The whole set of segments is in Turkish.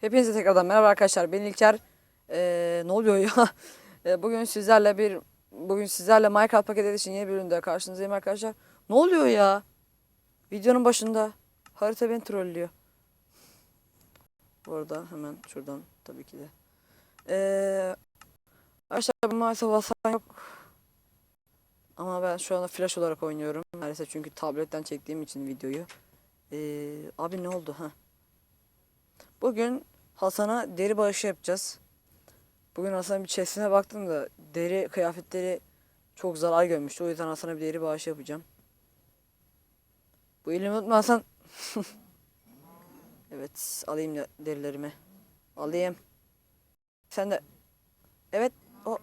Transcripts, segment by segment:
Hepinize tekrardan merhaba arkadaşlar. Ben İlker. Ee, ne oluyor ya? Ee, bugün sizlerle bir bugün sizlerle Minecraft paket edişin yeni bir üründe karşınızdayım arkadaşlar. Ne oluyor ya? Videonun başında harita beni trollüyor. Bu arada hemen şuradan tabii ki de. Ee, arkadaşlar maalesef Hasan yok. Ama ben şu anda flash olarak oynuyorum. Maalesef çünkü tabletten çektiğim için videoyu. Ee, abi ne oldu ha? Bugün Hasan'a deri bağışı yapacağız. Bugün Hasan'ın bir chestine baktım da deri kıyafetleri çok zarar görmüştü. O yüzden Hasan'a bir deri bağışı yapacağım. Bu elimi unutma Hasan. evet alayım derilerimi. Alayım. Sen de. Evet o.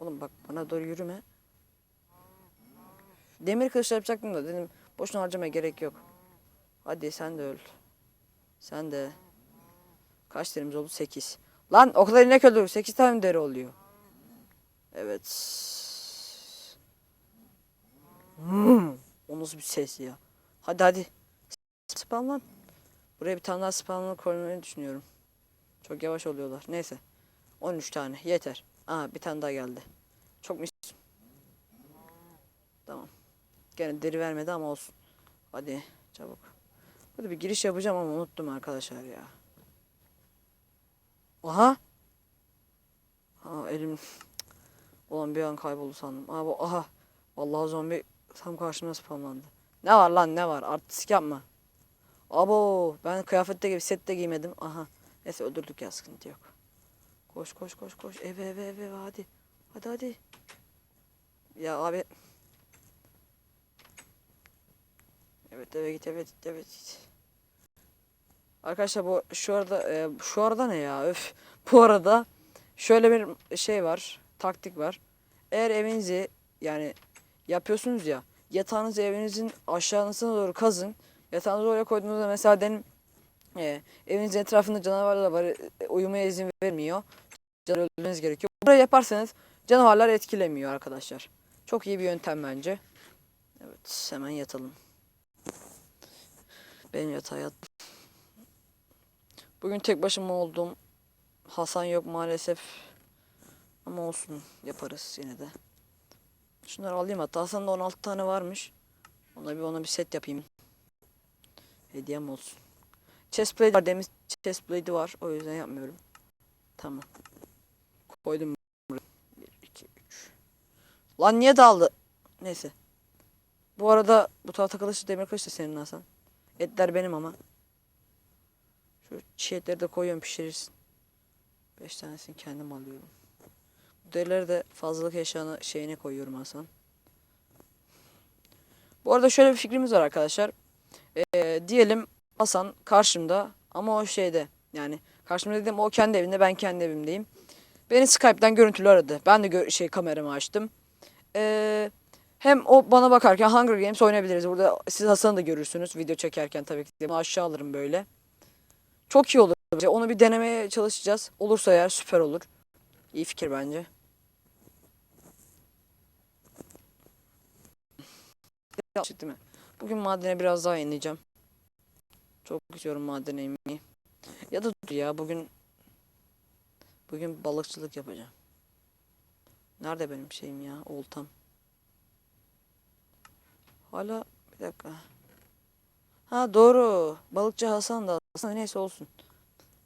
Oğlum bak bana doğru yürüme. Demir kılıç yapacaktım da dedim boşuna harcamaya gerek yok. Hadi sen de öl. Sen de. Kaç derimiz oldu? 8. Lan o kadar inek öldürdük. 8 tane deri oluyor. Evet. Hmm, o nasıl bir ses ya? Hadi hadi. Spam lan. Buraya bir tane daha spamlı koymayı düşünüyorum. Çok yavaş oluyorlar. Neyse. 13 tane. Yeter. Aa bir tane daha geldi. Çok mis. Tamam. Gene deri vermedi ama olsun. Hadi çabuk. Burada bir giriş yapacağım ama unuttum arkadaşlar ya. Aha. Ha elim. Ulan bir an kayboldu sandım. Aha, bu- aha. Vallahi zombi tam karşıma spamlandı. Ne var lan ne var? Artistik yapma. Abo ben kıyafette gibi sette giymedim. Aha. Neyse öldürdük ya sıkıntı yok. Koş koş koş koş. Eve eve eve hadi. Hadi hadi. Ya abi. Evet eve git evet git evet. Arkadaşlar bu şu arada e, şu arada ne ya öf. Bu arada şöyle bir şey var. Taktik var. Eğer evinizi yani yapıyorsunuz ya yatağınızı evinizin aşağısına doğru kazın. Yatağınızı oraya koyduğunuzda mesela benim e, evinizin etrafında canavarlar var. e, uyumaya izin vermiyor. Canavar öldürmeniz gerekiyor. Burayı yaparsanız canavarlar etkilemiyor arkadaşlar. Çok iyi bir yöntem bence. Evet hemen yatalım. Benim yatağa yattım. Bugün tek başıma oldum. Hasan yok maalesef. Ama olsun yaparız yine de. Şunları alayım hatta Hasan'da 16 tane varmış. Ona bir ona bir set yapayım. Hediyem olsun. Chestplate var demir chestplate'i var. O yüzden yapmıyorum. Tamam. Koydum buraya. 1 2 3. Lan niye daldı? Neyse. Bu arada bu tahta kılıç demir kılıç senin Hasan. Etler benim ama. Şu çiğ etleri de koyuyorum pişirirsin. 5 tanesini kendim alıyorum. Bu derileri de fazlalık eşyanı şeyine koyuyorum Hasan. Bu arada şöyle bir fikrimiz var arkadaşlar. Ee, diyelim Hasan karşımda ama o şeyde yani karşımda dedim o kendi evinde ben kendi evimdeyim. Beni Skype'den görüntülü aradı. Ben de gö- şey kameramı açtım. Ee, hem o bana bakarken Hunger Games oynayabiliriz. Burada siz Hasan'ı da görürsünüz video çekerken tabii ki. Bunu aşağı alırım böyle. Çok iyi olur. Onu bir denemeye çalışacağız. Olursa eğer süper olur. İyi fikir bence. Çıktı mı? Bugün madene biraz daha ineceğim. Çok istiyorum madene inmeyi. Ya da dur ya bugün bugün balıkçılık yapacağım. Nerede benim şeyim ya oltam? Hala bir dakika. Ha doğru. Balıkçı Hasan da aslında neyse olsun.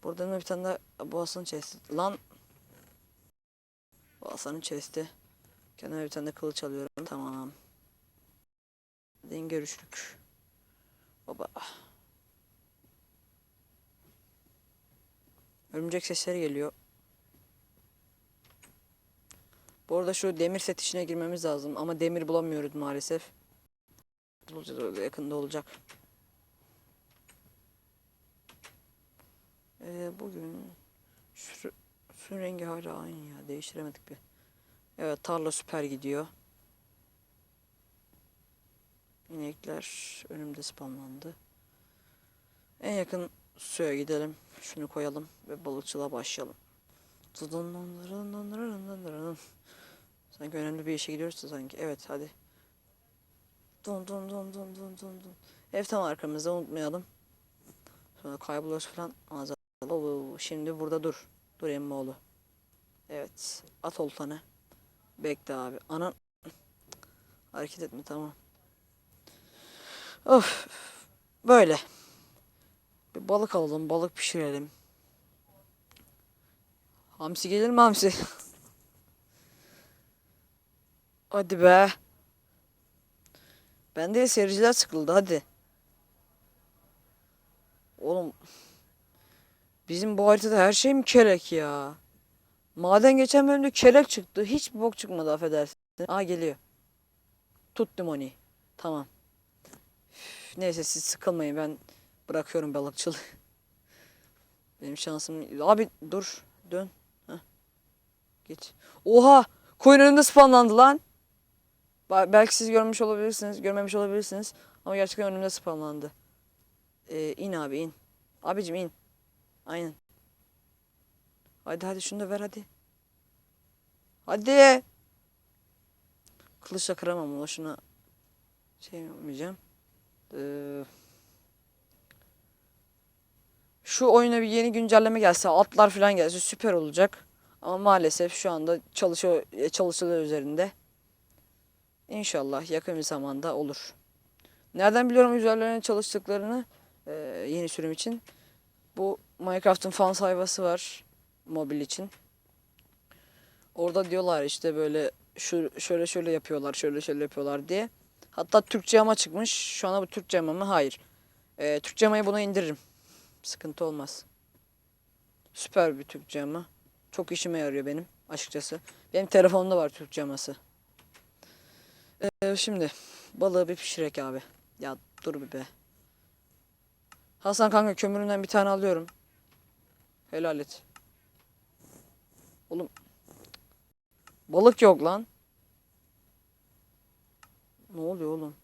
Buradan da bir tane daha bu Hasan'ın chest'i. Lan. Bu Hasan'ın chest'i. Kendime bir tane de kılıç alıyorum. Tamam. Hadi görüştük. Baba. Örümcek sesleri geliyor. Bu arada şu demir set işine girmemiz lazım ama demir bulamıyoruz maalesef. Bulacağız öyle yakında olacak. Ee, bugün şu, rengi hala aynı ya değiştiremedik bir. Evet tarla süper gidiyor. İnekler önümde spamlandı. En yakın suya gidelim. Şunu koyalım ve balıkçılığa başlayalım. Sanki önemli bir işe gidiyoruz sanki. Evet hadi. Dun dun dun dun dun dun dun. Ev tam arkamızda unutmayalım. Sonra kayboluruz falan. Ağzı. Şimdi burada dur. Dur emmoğlu. Evet. At oltanı. Bekle abi. Anan. Hareket etme tamam. Of. Böyle. Bir balık alalım. Balık pişirelim. Hamsi gelir mi hamsi? Hadi be. Ben de seyirciler sıkıldı hadi. Oğlum. Bizim bu haritada her şey mi kelek ya? Maden geçen bölümde kelek çıktı. Hiç bok çıkmadı affedersin. Aa geliyor. Tuttum onu. Tamam. Üf, Neyse siz sıkılmayın ben bırakıyorum balıkçılığı. Benim şansım... Abi dur dön. Heh. Geç. Oha! Koyun önümde spawnlandı lan. Belki siz görmüş olabilirsiniz, görmemiş olabilirsiniz. Ama gerçekten önümde spawnlandı. Ee, in abi in. Abicim in. Aynen. Hadi hadi şunu da ver hadi. Hadi. Kılıçla kıramam ona şuna. Şey yapmayacağım. Ee, şu oyuna bir yeni güncelleme gelse, atlar falan gelse süper olacak. Ama maalesef şu anda çalışıyor, e, çalışılıyor üzerinde. İnşallah yakın bir zamanda olur. Nereden biliyorum üzerlerine çalıştıklarını e, yeni sürüm için? Bu Minecraft'ın fan sayfası var mobil için. Orada diyorlar işte böyle şu şöyle şöyle yapıyorlar, şöyle şöyle yapıyorlar diye. Hatta Türkçe ama çıkmış. Şu anda bu Türkçe ama mı? Hayır. E, Türkçe amayı buna indiririm. Sıkıntı olmaz. Süper bir Türkçe ama. Çok işime yarıyor benim açıkçası. Benim telefonumda var Türkçe aması. Ee, şimdi balığı bir pişirek abi. Ya dur bir be. Hasan kanka kömüründen bir tane alıyorum. Helal et. Oğlum. Balık yok lan. Ne oluyor oğlum?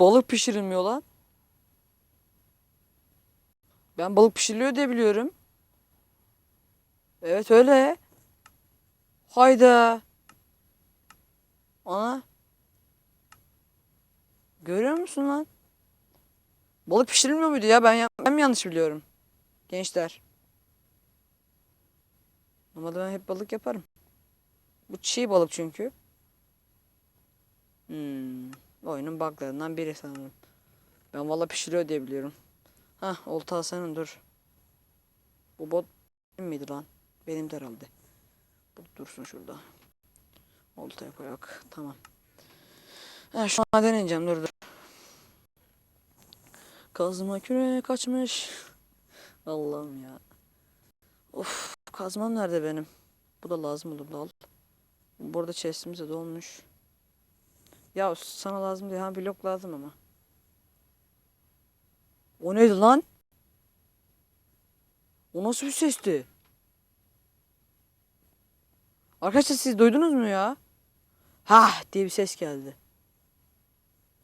balık pişirilmiyor lan. Ben balık pişiriliyor diye biliyorum. Evet öyle. Hayda. Ana. Görüyor musun lan? Balık pişirilmiyor muydu ya? Ben, ben mi yanlış biliyorum? Gençler. Normalde ben hep balık yaparım. Bu çiğ balık çünkü. Hmm. Oyunun buglarından biri sanırım. Ben valla pişiriyor diye biliyorum. Hah olta senin dur. Bu bot benim miydi lan? Benim de herhalde. Bu dursun şurada. Oltaya koyak. Tamam. Ha, şu an deneyeceğim dur dur. Kazma küre kaçmış. Allah'ım ya. Of kazmam nerede benim? Bu da lazım olur da al. Burada chestimiz de dolmuş. Ya sana lazım değil ha blok lazım ama. O neydi lan? O nasıl bir sesti? Arkadaşlar siz duydunuz mu ya? Ha diye bir ses geldi.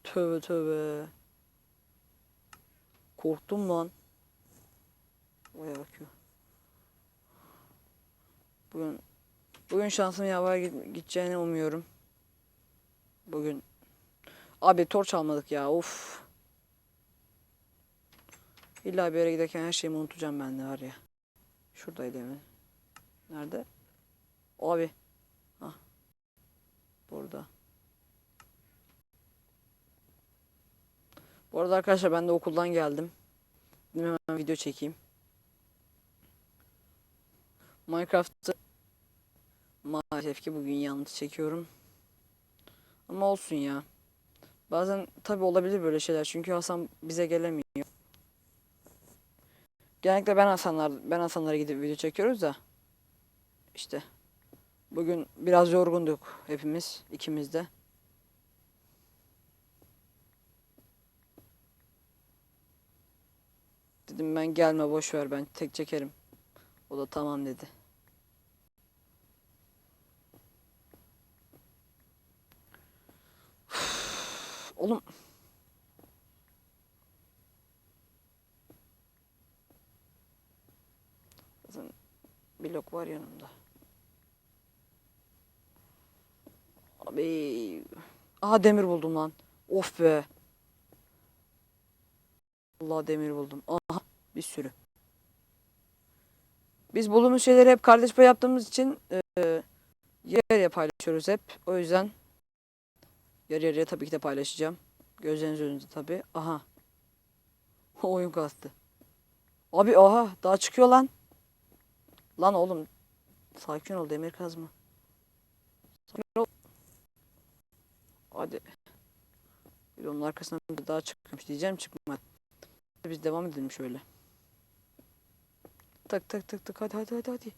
Tövbe tövbe. Korktum lan. Oraya bakıyor. Bugün bugün şansım yaver gideceğini umuyorum. Bugün abi torç almadık ya. Of. İlla bir yere giderken her şeyimi unutacağım ben de var ya. Şuradaydı hemen. Nerede? Abi. Hah. Burada. Bu arada arkadaşlar ben de okuldan geldim. Hemen video çekeyim. Minecraft'ı maalesef ki bugün yanlış çekiyorum. Ama olsun ya. Bazen tabi olabilir böyle şeyler çünkü Hasan bize gelemiyor. Genellikle ben Hasanlar ben Hasanlara gidip video çekiyoruz da işte bugün biraz yorgunduk hepimiz ikimiz de. Dedim ben gelme boş ver ben tek çekerim. O da tamam dedi. Oğlum Zaten blok var yanımda. Abi. Aha demir buldum lan. Of be. Allah demir buldum. Bir sürü. Biz bulduğumuz şeyleri hep kardeş pay yaptığımız için e, yarı yarıya paylaşıyoruz hep. O yüzden yarı yarıya tabii ki de paylaşacağım. Gözleriniz önünde tabii. Aha. Oyun kastı. Abi aha daha çıkıyor lan. Lan oğlum sakin ol demir kazma. Sakin ol. Hadi. Bir onun arkasından bir daha çıkmış diyeceğim çıkmadı. Biz devam edelim şöyle. Tak tak tak tak hadi hadi hadi hadi.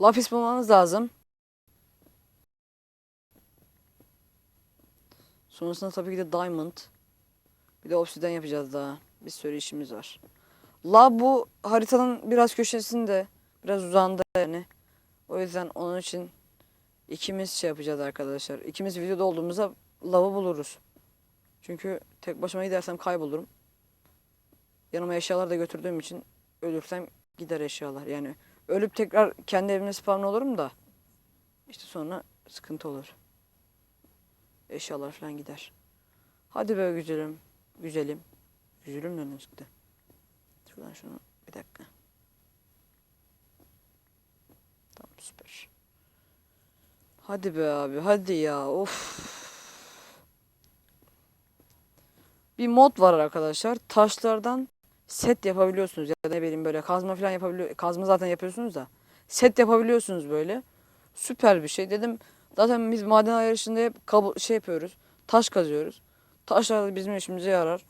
Lapis bulmamız lazım. Sonrasında tabii ki de diamond. Bir de obsidian yapacağız daha. Bir sürü işimiz var. La bu haritanın biraz köşesinde, biraz uzağında yani. O yüzden onun için ikimiz şey yapacağız arkadaşlar. İkimiz videoda olduğumuzda lavı buluruz. Çünkü tek başıma gidersem kaybolurum. Yanıma eşyalar da götürdüğüm için ölürsem gider eşyalar. Yani ölüp tekrar kendi evime spawn olurum da işte sonra sıkıntı olur. Eşyalar falan gider. Hadi be güzelim. Güzelim. Güzelim nereden çıktı? Şuradan şunu bir dakika. Tamam süper. Hadi be abi hadi ya of. Bir mod var arkadaşlar. Taşlardan set yapabiliyorsunuz ya ne bileyim böyle kazma falan yapabiliyor. Kazma zaten yapıyorsunuz da. Set yapabiliyorsunuz böyle. Süper bir şey. Dedim zaten biz maden yarışında hep kabul şey yapıyoruz. Taş kazıyoruz. Taşlar da bizim işimize yarar.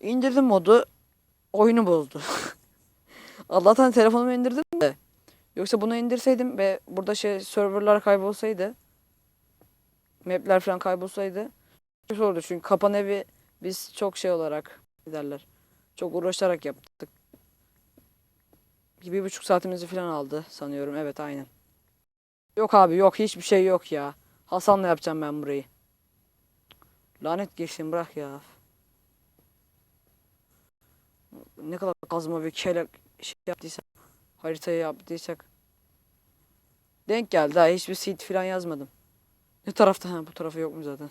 İndirdim modu. Oyunu bozdu. Allah'tan telefonumu indirdim de. Yoksa bunu indirseydim ve burada şey serverlar kaybolsaydı. Map'ler falan kaybolsaydı. Kötü olurdu çünkü kapan evi biz çok şey olarak derler. Çok uğraşarak yaptık. Bir, buçuk saatimizi falan aldı sanıyorum. Evet aynen. Yok abi yok hiçbir şey yok ya. Hasan'la yapacağım ben burayı. Lanet geçsin bırak ya. Ne kadar kazma bir kelek şey yaptıysak haritayı yaptıysak denk geldi ha hiçbir seed falan yazmadım. Ne tarafta ha bu tarafı yok mu zaten?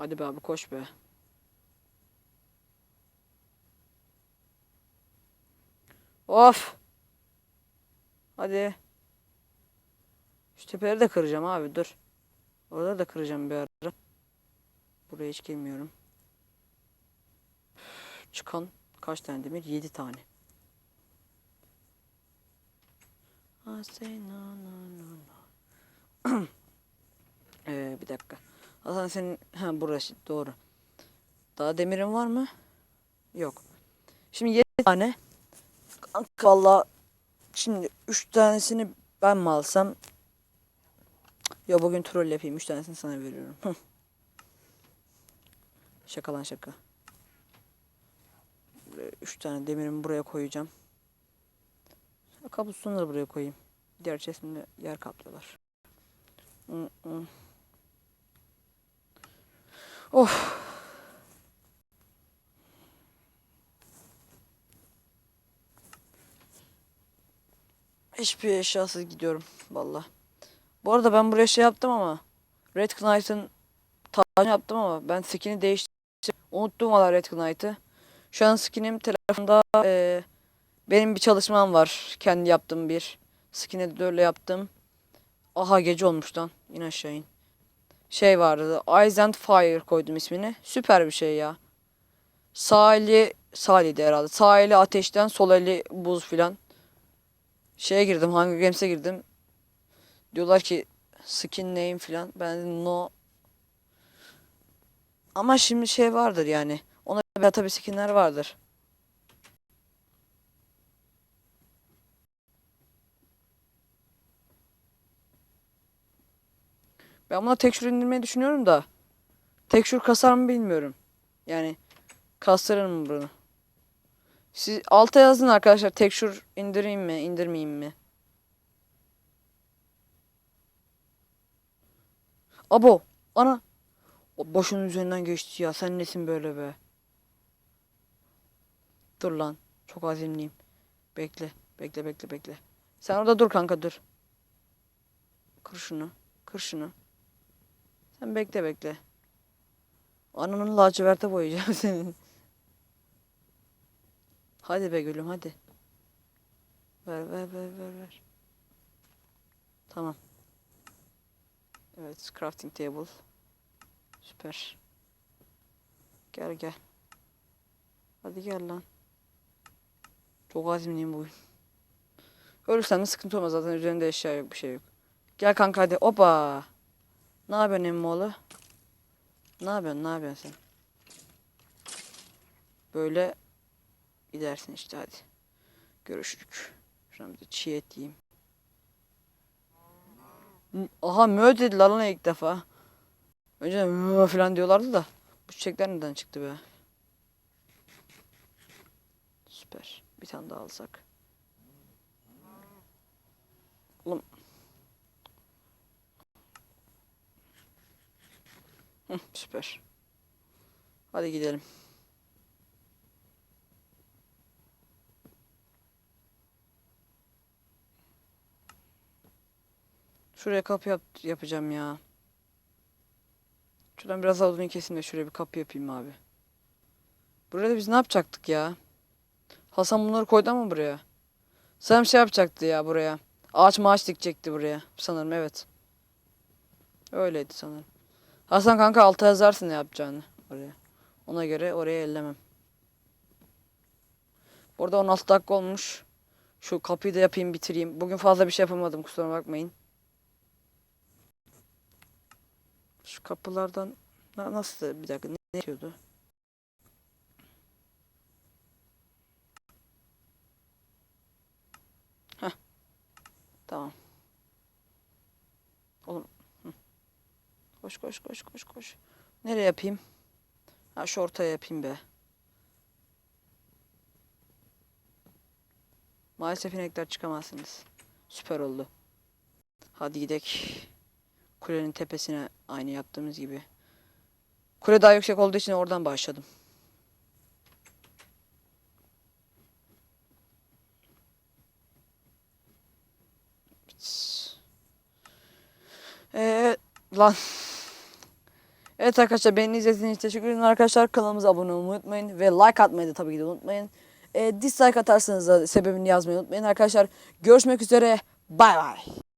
Hadi be abi koş be. Of. Hadi. Şu tepeleri de kıracağım abi dur. Oraları da kıracağım bir ara. Buraya hiç girmiyorum. Çıkan kaç tane demir? 7 tane. I no. ee, bir dakika. Hasan senin ha burası doğru. Daha demirin var mı? Yok. Şimdi 7 tane. Kanka valla şimdi 3 tanesini ben mi alsam? Ya bugün troll yapayım 3 tanesini sana veriyorum. Şaka lan şaka. 3 tane demirimi buraya koyacağım. Kabustonları buraya koyayım. Diğer çesimde yer kaplıyorlar. Hı. Of. Hiçbir eşyasız gidiyorum valla. Bu arada ben buraya şey yaptım ama Red Knight'ın tacını yaptım ama ben skin'i değiştirdim. Unuttum valla Red Knight'ı. Şu an skinim telefonda e, benim bir çalışmam var. Kendi yaptığım bir skin editörle yaptım. Aha gece olmuş lan. İn aşağı in. Şey vardı. Eyes and Fire koydum ismini. Süper bir şey ya. Sağ eli sağ eliydi herhalde. Sağ eli ateşten sol eli buz filan. Şeye girdim Hunger Games'e girdim. Diyorlar ki skin name filan. Ben dedim no. Ama şimdi şey vardır yani. Ona göre tabii skinler vardır. Ben buna tekstür indirmeyi düşünüyorum da. Tekstür kasar mı bilmiyorum. Yani kastırır mı bunu? Siz alta yazın arkadaşlar tekstür indireyim mi indirmeyeyim mi? Abo ana. O başının üzerinden geçti ya sen nesin böyle be? Dur lan çok azimliyim. Bekle bekle bekle bekle. Sen orada dur kanka dur. Kır şunu kır şunu. Sen bekle bekle. Ananın laciverte boyayacağım senin. Hadi be gülüm hadi. Ver ver ver ver ver. Tamam. Evet crafting table. Süper. Gel gel. Hadi gel lan. Çok azimliyim bugün. Ölürsem de sıkıntı olmaz zaten üzerinde eşya yok bir şey yok. Gel kanka hadi. Opa. Ne yapıyorsun emmoğlu? Ne yapıyorsun? Ne yapıyorsun sen? Böyle gidersin işte hadi. Görüşürük. Şuradan bir çiğ et yiyeyim. Aha mö dediler lan ilk defa. Önce mö falan diyorlardı da. Bu çiçekler neden çıktı be? Süper. Bir tane daha alsak. Oğlum. Hı, süper. Hadi gidelim. Şuraya kapı yap yapacağım ya. Şuradan biraz daha odun keseyim de şuraya bir kapı yapayım abi. Burada biz ne yapacaktık ya? Hasan bunları koydu ama buraya. Sanırım şey yapacaktı ya buraya. Ağaç maaş dikecekti buraya. Sanırım evet. Öyleydi sanırım. Hasan kanka alta yazarsın ne yapacağını oraya. Ona göre oraya ellemem. Burada 16 dakika olmuş. Şu kapıyı da yapayım bitireyim. Bugün fazla bir şey yapamadım kusura bakmayın. Şu kapılardan na- nasıl bir dakika ne, ne diyordu? Heh. Tamam. Oğlum. hı. Koş koş koş koş koş. Nereye yapayım? Ha şu ortaya yapayım be. Maalesef inekler çıkamazsınız. Süper oldu. Hadi gidek. Kulenin tepesine aynı yaptığımız gibi. Kule daha yüksek olduğu için oradan başladım. Ee, lan. Evet arkadaşlar beni izlediğiniz için teşekkür ederim arkadaşlar. Kanalımıza abone olmayı unutmayın ve like atmayı da tabii ki de unutmayın. Ee, dislike atarsanız da sebebini yazmayı unutmayın arkadaşlar. Görüşmek üzere. Bay bay.